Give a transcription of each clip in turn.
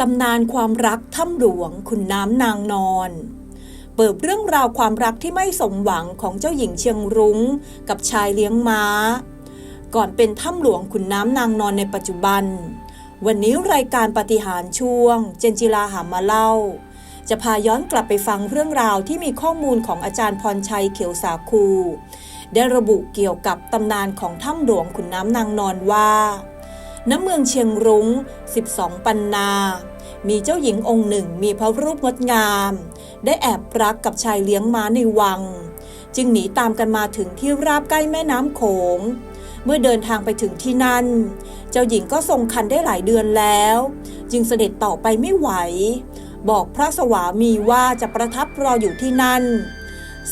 ตำนานความรักถ้ำหลวงขุนน้ำนางนอน เปิดเรื่องราวความรักที่ไม่สมหวังของเจ้าหญิงเชียงรุง้ง กับชายเลี้ยงม้า ก่อนเป็นถ้ำหลวงขุนน้ำนางนอนในปัจจุบัน วันนี้รายการปฏิหารย์ช่วง เจนจิลาหามาเล่า จะพาย้อนกลับไปฟังเรื่องราวที่มีข้อมูลของอาจารย์พรชัยเขียวสาคู ได้ระบุเกี่ยวกับตำนานของถ้ำหลวงขุนน้ำนางนอนว่าณเมืองเชียงรุง้ง 12 ปันนา มีเจ้าหญิงองค์หนึ่งมีพระรูปงดงาม ได้แอบรักกับชายเลี้ยงม้าในวัง จึงหนีตามกันมาถึงที่ราบใกล้แม่น้ำโขง เมื่อเดินทางไปถึงที่นั่น เจ้าหญิงก็ทรงคันได้หลายเดือนแล้ว จึงเสด็จต่อไปไม่ไหว บอกพระสวามีว่าจะประทับรออยู่ที่นั่น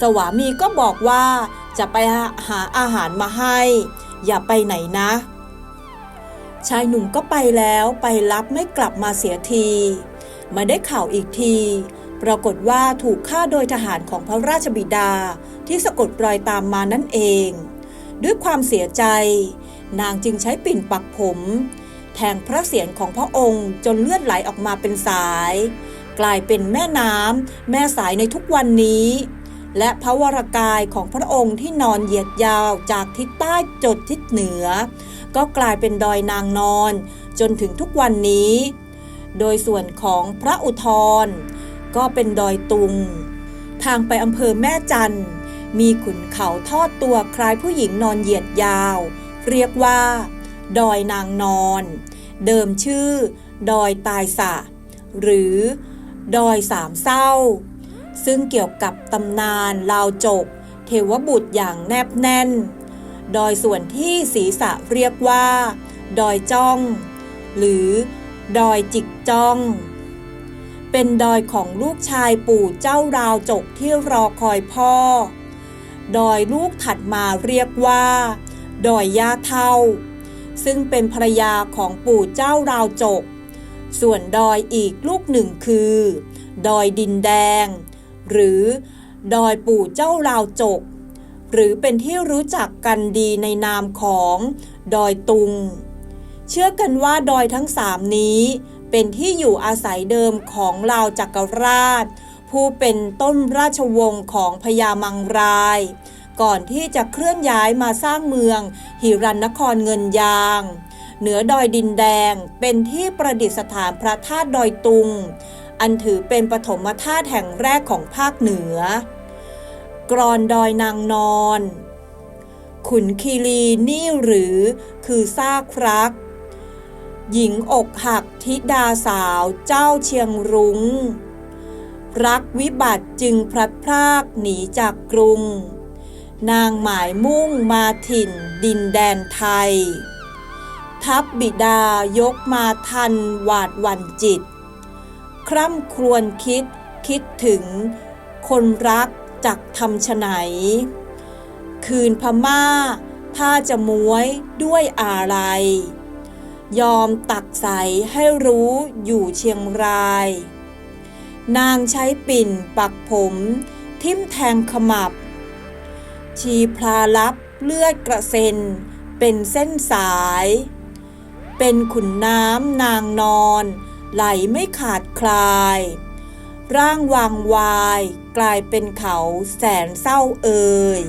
สวามีก็บอกว่าจะไปหาอาหารมาให้ อย่าไปไหนนะ ชายหนุ่มก็ไปแล้วไปรับไม่กลับมาเสียที มาได้ข่าวอีกที ปรากฏว่าถูกฆ่าโดยทหารของพระราชบิดาที่สะกดรอยตามมานั่นเอง ด้วยความเสียใจ นางจึงใช้ปิ่นปักผม แทงพระเศียรของพระองค์จนเลือดไหลออกมาเป็นสาย กลายเป็นแม่น้ำแม่สายในทุกวันนี้ และพระวรากายของพระองค์ที่นอนเหยียดยาวจากทิศใต้จดทิศเหนือ ก็กลายเป็นดอยนางนอน จนถึงทุกวันนี้ โดยส่วนของพระอุทรก็เป็นดอยตุง ทางไปอำเภอแม่จันมีขุนเขาทอดตัวคล้ายผู้หญิงนอนเหยียดยาว เรียกว่า ดอยนางนอน เดิมชื่อ ดอยตายสะ หรือ ดอยสามเศร้า ซึ่งเกี่ยวกับตำนานลาวจก เทวบุตรอย่างแนบแน่น ดอยส่วนที่ศีรษะเรียกว่า ดอยจ้อง หรือดอยจิกจ้อง เป็นดอยของลูกชายปู่เจ้าราวจกที่รอคอยพ่อ ดอยลูกถัดมาเรียกว่า ดอยย่าเท่า ซึ่งเป็นภรรยาของปู่เจ้าราวจก ส่วนดอยอีกลูกหนึ่งคือ ดอยดินแดง หรือดอยปู่เจ้าราวจก หรือเป็นที่รู้จักกันดีในนามของดอยตุง เชื่อกันว่าดอยทั้งสามนี้เป็นที่อยู่อาศัยเดิมของลาวจักรราช ผู้เป็นต้นราชวงศ์ของพญามังราย ก่อนที่จะเคลื่อนย้ายมาสร้างเมืองหิรันนครเงินยาง เหนือดอยดินแดงเป็นที่ประดิษฐานพระธาตุดอยตุง อันถือเป็นปฐมธาตุแห่งแรกของภาคเหนือ กรอนดอยนางนอน ขุนคีรีนี่หรือคือซากรัก หญิงอกหักธิดาสาวเจ้าเชียงรุง้ง รักวิบัติจึงพลัดพรากหนีจากกรุง นางหมายมุ่งมาถิ่นดินแดนไทย ทัพบิดายกมาทันหวาดวันจิต คร่ำครวญคิด คิดถึง คนรักจักทำฉไหน คืนพม่าถ้าจะม้วยด้วยอะไร ยอมตักใสให้รู้อยู่เชียงราย นางใช้ปิ่นปักผม ทิ่มแทงขมับ ชีพลาลับเลือดกระเซ็น เป็นเส้นสาย เป็นขุนน้ำนางนอน ไหลไม่ขาดคลาย ร่างวางวาย กลายเป็นเขาแสนเศร้าเอ่ย